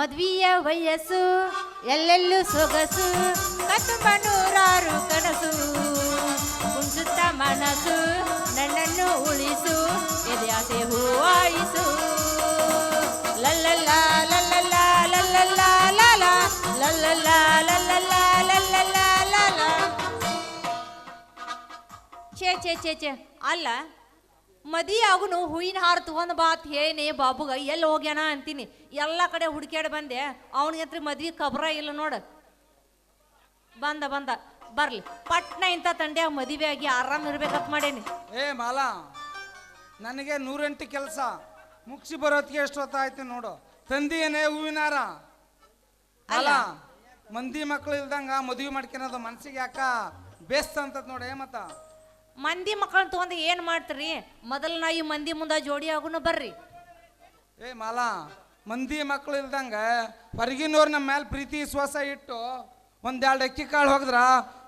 ಮದ್ವಿಯ ವಯಸ್ಸು, ಎಲ್ಲೆಲ್ಲೂ ಸೊಗಸು, ಕತ್ತುಂಬ ನೂರಾರು ಕನಸು. ಕುಣಿಸುತ್ತ ಮನಸ್ಸು ನನ್ನನ್ನು ಉಳಿಸು ಎದೆಯಾಸೆ ಹೂವಾಯಿಸು. ಲಲ್ಲಲ್ಲ ಲಲ್ಲಲ್ಲ ಲಲ್ಲಲ್ಲ, ಲಾಲ. ಲಲ್ಲಲ್ಲ ಲಲ್ಲಲ್ಲ ಲಲ್ಲಲ್ಲ, ಲಾಲ. ಛೇ. ಅಲ್ಲ ಮದಿ ಆಗುನು ಹೂವಿನ ಹಾರ ತಗೊಂಡ್ ಬಾತ್ ಹೇಳಿ ಬಾಬುಗ ಎಲ್ಲಿ ಹೋಗ್ಯಾನ? ಅಂತೀನಿ. ಎಲ್ಲ ಕಡೆ ಹುಡ್ಕ್ಯಾಡಿ ಬಂದೆ. ಅವನಿಗಂತ್ರ ಮದ್ವಿ ಕಬ್ರ ಇಲ್ಲ ನೋಡ. ಬಂದ ಬಂದ. ಬರ್ಲಿ. ಪಟ್ನ ಇಂಥ ತಂಡೆ ಮದುವೆ ಆಗಿ ಆರಾಮ್ ಇರ್ಬೇಕಂತ ಮಾಡೇನಿ. ಏ ಮಾಲಾ ನನಗೆ ನೂರೆಂಟು ಕೆಲಸ. ಮುಗಿಸಿ ಬರೋತ್ಗೆ ಎಷ್ಟು ಹೊತ್ತಾಯ್ತು ನೋಡು. ತಂದಿಯೇನೇ ಹೂವಿನಾರ ಅಲ್ಲ. ಮಂದಿ ಮಕ್ಳು ಇಲ್ದಂಗ ಮದುವೆ ಮಾಡ್ಕೊಳೋದು ಮನ್ಸಿಗೆ ಯಾಕ ಬೇಸ್ತ ಅಂತದ್ ನೋಡ ಏ ಮತ್ತ? ಮಂದಿ ಮಕ್ಕಳನ್ನ ತಗೊಂಡು ಏನು ಮಾಡ್ತೀರಿ? ಮೊದಲ ನಾ ಈ ಮಂದಿ ಮುಂದೆ ಜೋಡಿ ಆಗುನು ಬರ್ರಿ. ಏ ಮಾಲಾ ಮಂದಿ ಮಕ್ಕಳು ಇಲ್ದಂಗ ಹೊರಗಿನವ್ರ ನಮ್ಮ ಮೇಲೆ ಪ್ರೀತಿ ವಿಶ್ವಾಸ ಇಟ್ಟು ಒಂದೆರಡು ಅಕ್ಕಿ ಕಾಳು ಹೋಗಿದ್ರ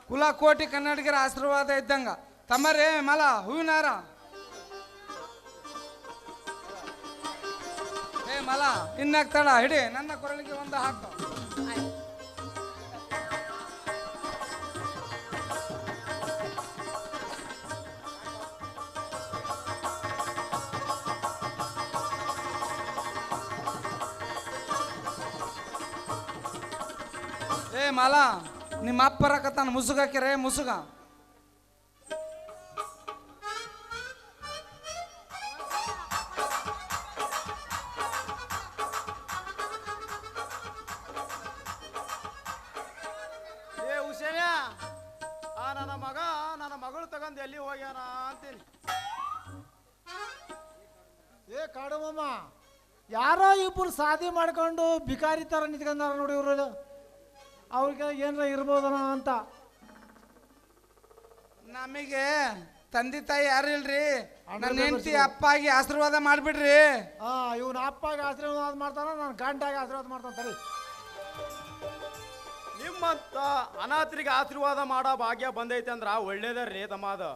ಕುಲ ಕೋಟಿ ಕನ್ನಡಿಗರ ಆಶೀರ್ವಾದ ಇದ್ದಂಗ. ತಮ್ಮರೇ ಮಾಲ ಹೂವಿನಾರ ಏ ಮಲ ಇನ್ನಾಗ್ತಾಳ ಹಿಡಿ ನನ್ನ ಕೊರಳಿಗೆ ಒಂದು ಹಾಕು. ಏ ಮಾಲ, ನಿಮ್ಮ ಅಪ್ಪ ಬರಕತ್ತಾನ ಮುಸುಗ ಏ ಹುಸೇನ್ಯ ಆ ನನ್ನ ಮಗ, ನನ್ನ ಮಗಳು ತಗೊಂಡು ಎಲ್ಲಿ ಹೋಗ್ಯಾನ ಅಂತೀನಿ. ಏ ಕಾಡುಮಮ್ಮ ಯಾರೋ ಇಬ್ಬರು ಸಾಧಿ ಮಾಡ್ಕೊಂಡು ಬಿಕಾರಿ ತರ ನಿಂತ್ಕೊಂಡಾರ ನೋಡಿ ಇವರು. ಅವ್ರಿಗೆ ಏನರ ಇರ್ಬೋದನ ಅಂತ. ನಮಗೆ ತಂದೆ ತಾಯಿ ಯಾರು ಇಲ್ರಿ? ನನ್ನ ಹೆಂಡತಿ. ಅಪ್ಪಾಗಿ ಆಶೀರ್ವಾದ ಮಾಡ್ಬಿಡ್ರಿ. ಆ ಇವನ ಅಪ್ಪಾಗ ಆಶೀರ್ವಾದ ಮಾಡ್ತಾನ ನಾನು ಗಂಟಾಗ ಆಶೀರ್ವಾದ ಮಾಡ್ತಾನೆ ಸರಿ ನಿಮ್ಮಂತ ಅನಾಥರಿಗೆ ಆಶೀರ್ವಾದ ಮಾಡೋ ಭಾಗ್ಯ ಬಂದೈತೆ ಅಂದ್ರ ಒಳ್ಳೇದ ರೀ ತಮ್ಮ ಅದು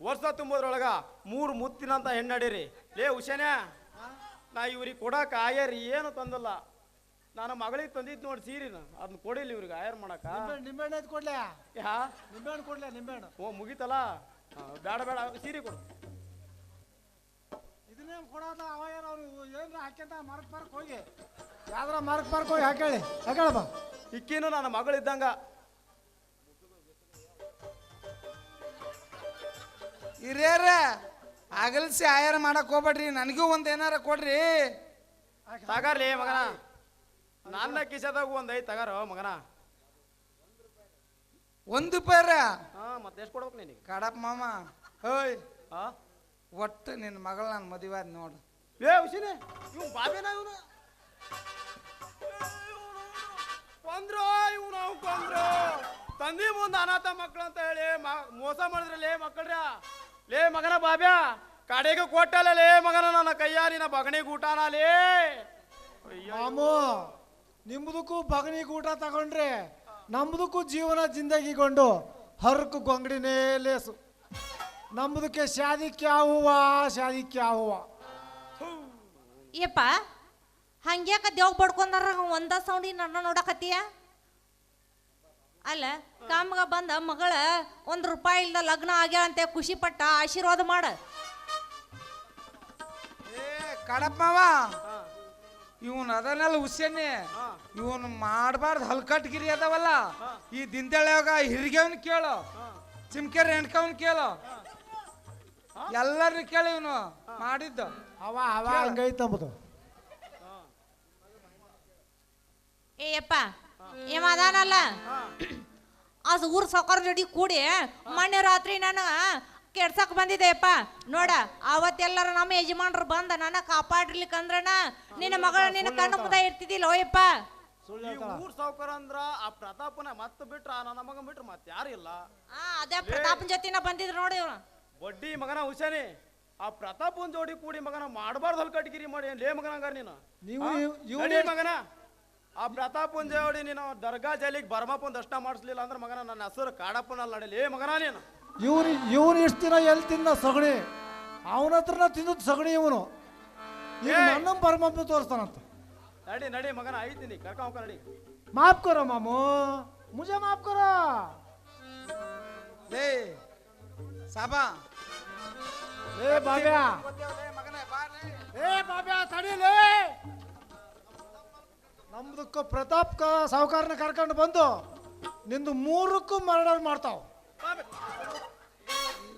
ವರ್ಷ ತುಂಬೋದ್ರೊಳಗ ಮೂರು ಮುತ್ತಿನಂತ ಹೆಣ್ಣಡಿರಿ ಲೇ ಹುಸೇನ್ಯ ನಾ ಇವ್ರಿಗೆ ಕೊಡಕ್ಕೆ ಆಯರ್ ಏನು ತಂದಲ್ಲ ನಾನು ಮಗಳಿಗೆ ತಂದಿದ್ದು ನೋಡಿ ಸೀರಿನ ಅದನ್ನ ಕೊಡಿಲ್ಲ ಇವ್ರಿಗೆ ಆಯರ್ ಮಾಡಕ ನಿಂಬೆಹಣ್ಣು ಕೊಡ್ಲ ಐತೆ ಕೊಡ್ಲೆ? ಯಾ? ನಿಂಬೆಹಣ್ಣು ಕೊಡ್ಲೆ ನಿಂಬೆಹಣ್ಣು? ಓ ಮುಗೀತಲ್ಲ? ಆ, ಬೇಡ ಬೇಡ ಸೀರೆ ಕೊಡು. ಇದನ್ನೇ ಕೊಡೋದ ಅವ ಏನು ಅವ್ರು ಏನ್ರ ಹಾಕ್ಯಂತ ಮರಕ್ ಪಾರ್ಕ್ ಹೋಗಿ. ಯಾವ್ದಾರ ಮರಕ್ ಪಾರ್ಕ್ ಹೋಗಿ ಹಾಕೇಳಿ ಹಾಕೇಳಪ್ಪ ಇಕ್ಕಿನು ನನ್ನ ಮಗಳಿದ್ದಂಗ. ಹಿರಿಯರ ಅಗಲ್ಸಿ ಆಯರ್ ಮಾಡಕ್ ಹೋಗ್ಬೇಡ್ರಿ. ನನಗೂ ಒಂದ್ ಏನಾರ ಕೊಡ್ರಿ. ತಗರ್ಲಿ ಮಗನ. ನನ್ನ ಕಿಸದಾಗ ಒಂದ್ ಐದು ತಗಾರ ಮಗನ? ಒಂದು ಪೇರ ಹಾ ಮತ್ತೆ ಎಷ್ಟು ಕೊಡ್ಬೇಕು ನಿನಗೆ? ಕಾಡಪ್ಪ ಮಾಮ ಹೋಯ್. ಹಾ? ಒಟ್ಟು ನಿನ್ನ ಮಗಳ ನಾನು ಮದುವೆ ಆದ್ ನೋಡು. ಏ ಹುಸಿನೇ ಇವ್ ಬಾಬೇನ ಇವನು? ಕೊಂದ್ರು ಇವ್ನು ಅವ್ ಕೊಂದ್ರು ತಂದಿ ಮುಂದೆ ಅನಾಥ ಮಕ್ಕಳು ಅಂತ ಹೇಳಿ ಮ- ಮೋಸ ಮಾಡಿದ್ರಲ್ಲೇ ಮಕ್ಕಳ್ರ? ಲೇ ಮಗನ ಬಾಬ್ಯಾ ಕಡೆಗೆ ಕೊಟ್ಟಲ್ಲ ಲೇ ಮಗನ ನನ್ನ ಕೈಯಾರಿ ನಿನ್ನ ಬಗಣಿಗೆ ಊಟನ ಲೇ. ಅಯ್ಯೋ ಮಾಮು. ನಿಮ್ದಕ್ಕೂ ಬಗನಿಗೆ ಊಟ ತಗೊಂಡ್ರೆ ನಮ್ಮದಕ್ಕೂ ಜೀವನ ಜಿಂದಗಿಗೊಂಡು ಹರಕು ಗೊಂಗಡಿನೇ ಲೇಸು. ನಮ್ಮದಕ್ಕೆ ಶಾದಿ ಕ್ಯಾ ಹೂವ ಶಾದಿ ಕ್ಯಾ ಹೂವ ಯಪ್ಪ ಹಂಗ್ಯಾಕ ದೇವ್ ಬಡ್ಕೊಂಡಾರ ಒಂದ ಸೌಂಡಿ ನನ್ನ ನೋಡಕತ್ತೀಯ? ಅಲ್ಲ ಕಾಮಗ ಬಂದ ಮಗಳ ಒಂದು ರೂಪಾಯಿ ಇಲ್ದ ಲಗ್ನ ಆಗ್ಯಾ ಅಂತ ಖುಷಿ ಪಟ್ಟ ಆಶೀರ್ವಾದ ಮಾಡ. ಏ ಕಡಪ್ ಮಾವ. ಇವನ್ ಅದನ್ನೆಲ್ಲ ಹುಸೇನೆ ಇವನ್ ಮಾಡಬಾರ್ದು ಹಲ್ಕಟ್ಗಿರಿ ಅದಾವಲ್ಲ. ಈ ದಿಂದಳ್ಯಾಗ ಹಿರಿಗೆವನ್ ಕೇಳು. ಚಿಮ್ಕೇರಿ ಹೆಣ್ಕವನ್ ಕೇಳು. ಎಲ್ಲರೂ ಕೇಳಿ ಇವನು ಮಾಡಿದ್ದು. ಅವ ಅವ. ಹಂಗೈತಂಬುದು ಏ ಯಪ್ಪ ಇವ ಅದಾನಲ್ಲ? ಅದು ಊರ್ ಸೌಕರ್ ಜೋಡಿ ಕೂಡಿ ಮೊನ್ನೆ ರಾತ್ರಿ ನಾನು ಕೆಡ್ಸಕ್ ಬಂದಿದೆಯಪ್ಪ. ನೋಡ ಅವತ್ತೆಲ್ಲರ ನಮ್ಮ ಯಜಮಾನ್ರು ಬಂದ ನನ್ನ ಕಾಪಾಡ್ಲಿಕ್ಕಂದ್ರನ ನಿನ್ನ ಮಗಳ ನಿನ್ನ ಕಣ್ಣು ಮುದ ಇರ್ತಿದಿಲ್ಲ ಓಯಪ್ಪ. ಸುಳ್ಳು ಈ ಊರ್ ಸಾವ್ಕಾರ ಅಂದ್ರ ಆ ಪ್ರತಾಪನ ಮತ್ತ ಬಿಟ್ರ ಆ ನನ್ನ ಮಗನ್ ಬಿಟ್ರ ಮತ್ತೆ ಯಾರು ಇಲ್ಲ. ಆ ಅದೇ ಪ್ರತಾಪನ್ ಜೊತೆನ ಬಂದಿದ್ರು ನೋಡಿ ಇವ್ನು. ಬಡ್ಡಿ ಮಗನ ಹುಸೇನಿ ಆ ಪ್ರತಾಪನ್ ಜೋಡಿ ಕೂಡಿ ಮಗನ ಮಾಡಬಾರ್ದು ಕಟ್ಗಿರಿ ಮಾಡಿ ಲೇ ಮಗನ ಹಂಗಾರ ನೀನು. ನೀವು ಆ? ಇವ್- ಇವ್ನು ಮಗನ. ಆ ಪ್ರತಾಪನ್ ಜೋಡಿ ನೀನು ದರ್ಗಾ ಜೈಲಿಗೆ ಬರ್ಮಪ್ಪನ್ ದರ್ಶನ ಮಾಡಿಸ್ಲಿಲ್ಲ ಅಂದ್ರೆ ಮಗನ ನನ್ನ ಹೆಸರು ಕಾಡಪ್ಪನಲ್ಲ ಅಲ್ಲ ಲೇ ಮಗನ ನೀನು. ಇವ್ರು ಇವನು ಇಷ್ಟು ದಿನ ಎಲ್ಲಿ ತಿನ್ನ ಸಗಣಿ? ಅವನ ಹತ್ರನ ತಿಂದದ್ ಸಗಣಿ ಇವನು! ನನ್ನ ಪರಮಪ್ಪ ತೋರಿಸ್ತಾನಂತ. ನಡಿ ನಡಿ ಮಗನ ಐತೀನಿ ಕರ್ಕ ನಡಿ. ಮಾಫ್ ಕರೋ ಮಾಮು. ಮುಜೆ ಮಾಫ್ ಕರೋ ಲೇ ಸಾಬಾ. ಏ ಬಾಬ್ಯಾ. ಏ ಬಾಬ್ಯಾ ತಡೀಲಿ. ನಮ್ದಕ್ಕೂ ಪ್ರತಾಪ್ ಕ ಸಾವುಕಾರನ ಕರ್ಕೊಂಡು ಬಂದು ನಿಂದು ಮೂರಕ್ಕೂ ಮರ್ಡರ್ ಮಾಡ್ತಾವ್.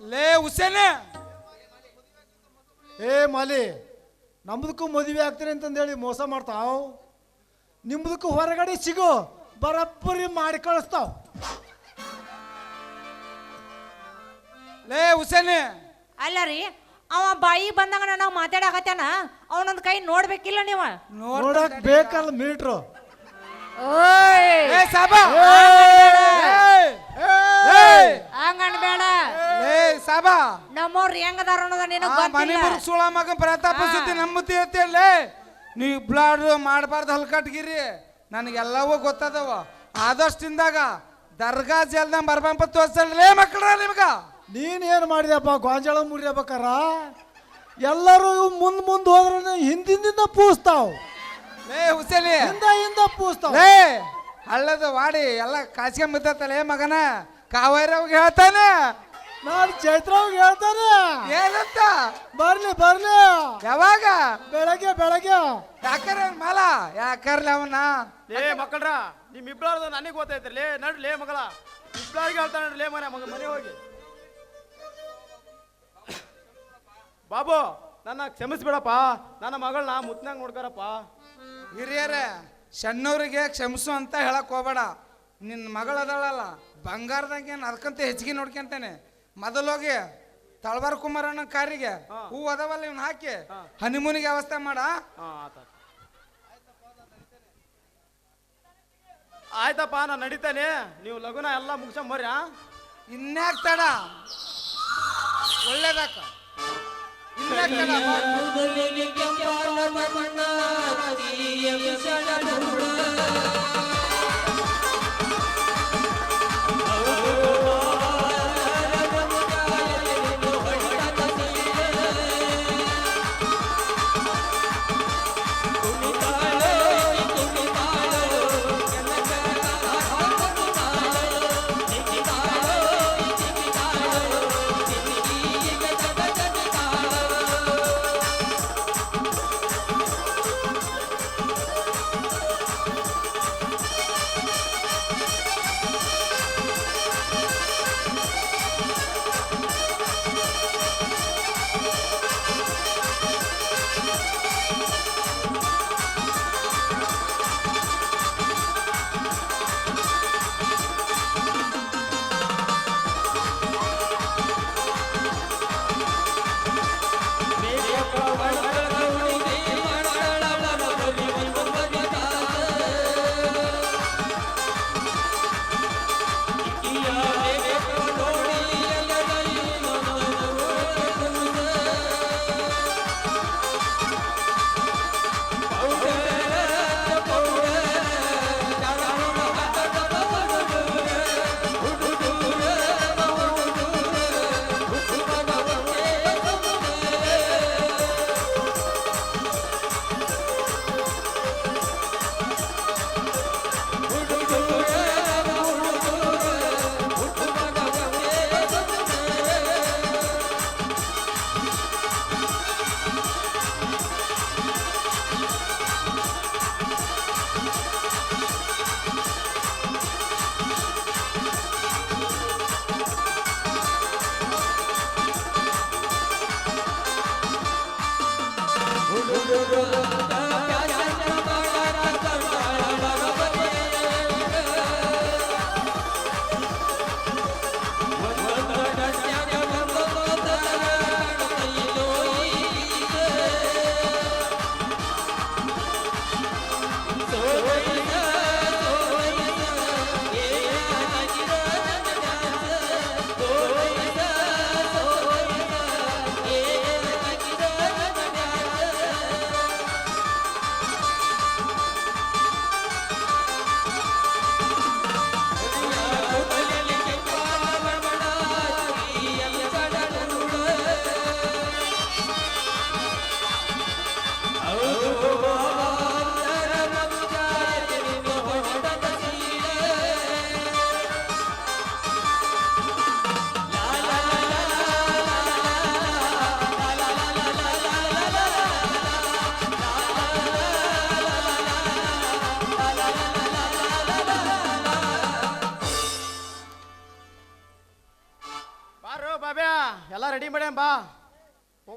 ಲೇ ಹುಸೇನೆ. ಏ ಮಾಲಿ ನಮ್ದಕ್ಕೂ ಮದುವೆ ಆಗ್ತೀನಿ ಅಂತಂದೇಳಿ ಮೋಸ ಮಾಡ್ತಾವ್. ನಿಮ್ದಕ್ಕೂ ಹೊರಗಡೆ ಸಿಗು ಬರಬ್ಬರಿ ಮಾಡಿ ಕಳಿಸ್ತಾವ. ಲೇ ಹುಸೇನೆ. ಅಲ್ಲ ರೀ ಅವ ಬಾಯಿ ಬಂದಾಗ ನಾವು ಮಾತಾಡಕತ್ತಾನ ಅವನೊಂದು ಕೈ ನೋಡ್ಬೇಕಿಲ್ಲ ನೀವ? ನೋಡಕ್ ಬೇಕಲ್ಲ ಮೀಟ್ರು. ಓಯ್. ಬೇಡ. ಸಾಬಾ ಹಂಗನ್ಬೇಡ ಲೇ ಸಾಬಾ. ನಮ್ಮವ್ರು ಹೆಂಗದಾರ ಅನ್ನೋದ ನಿನಗ್ ಮನೆ ಗೊತ್ತಿಲ್ಲ. ಸುಳ ಮಗ ಪ್ರತಾಪ ಸುದ್ದಿ ನಂಬುತ್ತಿ ಐತಿಲ್ಲೇ ನೀವು ಬ್ಲಾಡ್ ಮಾಡಬಾರ್ದು ಹಲ್ಕಟ್ಗಿರಿ. ನನಗೆಲ್ಲವೂ ಗೊತ್ತದವ. ಆದಷ್ಟಿಂದಾಗ ದರ್ಗಾ ಜಲ್ದ ಬರ್ಬಂಪ ತೋರ್ಸಲ್ಲೇ ಮಕ್ಕಳ ನಿಮ್ಗ. ನೀನ್ ಏನ್ ಮಾಡಿದಪ್ಪ ಗೋಂಜಾಳ ಮುರಿಯಬೇಕಾರ? ಎಲ್ಲರೂ ಮುಂದ್ ಮುಂದ್ ಹೋದ್ರೆ ಹಿಂದಿಂದಿಂದ ಪೂಸ್ತಾವ್. ಏ ಹುಸೇನಿ ಹಿಂದ ಹಿಂದ ಪೂಸ್ತಾವ್. ಲೇ ಹಳ್ಳದ ವಾಡಿ ಎಲ್ಲ ಕಾಸ್ಕೊಂಬಿದ್ದತ್ತಲ್ಲ ಏ ಮಗನ. ಕಾವೇರವ್ಗೆ ಹೇಳ್ತಾನೆ. ನಾನು ಚೈತ್ರವಾಗ ಹೇಳ್ತಾನೆ. ಏನಂತ? ಬರ್ಲಿ ಬರ್ಲಿ. ಯಾವಾಗ? ಬೆಳಗ್ಗೆ ಬೆಳಗ್ಗೆ. ಯಾಕರ ಮಾಲ? ಯಾಕರ್ಲಿ ಅವನ ಲೇ ಮಕ್ಕಳ್ರ ನಿಮ್ ಇಬ್ಬಳದ ನನಗೆ ಗೊತ್ತೈತ್ರಿ ಲೇ ನಡ್ರಿ ಲೇ ಮಗಳ. ಇಬ್ಬಳಿಗೆ ಹೇಳ್ತಾನೆ ಲೇ ಮನೆ ಮಗ ಮನೆ ಹೋಗಿ. ಬಾಬು ನನ್ನ ಕ್ಷಮಿಸ್ಬಿಡಪ್ಪ. ನನ್ನ ಮಗಳನ್ನ ಮುತ್ನಾಗ ನೋಡ್ಕಾರಪ್ಪ. ಹಿರಿಯರ ಸಣ್ಣವ್ರಿಗೆ ಕ್ಷಮಿಸು ಅಂತ ಹೇಳಕ್ ಹೋಗ್ಬೇಡ. ನಿನ್ನ ಮಗಳದಳಲ್ಲ. ಬಂಗಾರದಾಗ ಏನು ಅದಕ್ಕಂತ ಹೆಚ್ಚಿಗೆ ನೋಡ್ಕೊಂತಾನೆ. ಮೊದಲೋಗಿ ತಳವಾರ ಕುಮಾರಣ್ಣ ಕಾರಿಗೆ ಹಾ. ಅದಾವಲ್ಲ ಇವ್ನ ಹಾಕಿ. ಹನಿಮೂನಿಗೆ ವ್ಯವಸ್ಥೆ ಮಾಡ. ಆತ ಆಯ್ತಪ್ಪ ನಾ ನಡೀತಾನೆ. ನೀವು ಲಗುನ ಎಲ್ಲ ಮುಗಿಸ್ಕೊಂಬರ್ರಿ ಆ ಇನ್ಯಾಕ್ ತಡ? ಒಳ್ಳೇದಾಕ? ಇನ್ಯಾಕ್ ತಡ? ಬಾ. Bye.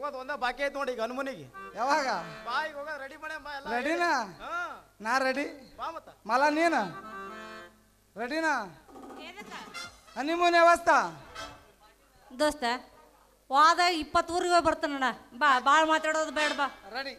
ಹೋಗೋದು ಒಂದೇ ಬಾಕಿ ಐತೆ ನೋಡಿ ಈಗ ಹನುಮನಿಗೆ. ಯಾವಾಗ? ಬಾ ಈಗ ಹೋಗೋದು ರೆಡಿ ಬಾ ಎಲ್ಲ ರೆಡಿನಾ ಹಾ. ನಾ ರೆಡಿ ಬಾ ಮತ್ತ. ಮಲ ನೀನ? ರೆಡಿನಾ ಹನಿಮೂನ್ ವ್ಯವಸ್ಥಾ ದೋಸ್ತ ವಾದ ಇಪ್ಪತ್ತು ಊರಿಗೆ ಬರ್ತಾನಣ್ಣ. ಬಾ ಭಾಳ ಮಾತಾಡೋದು ಬೇಡ ಬಾ. ರೆಡಿ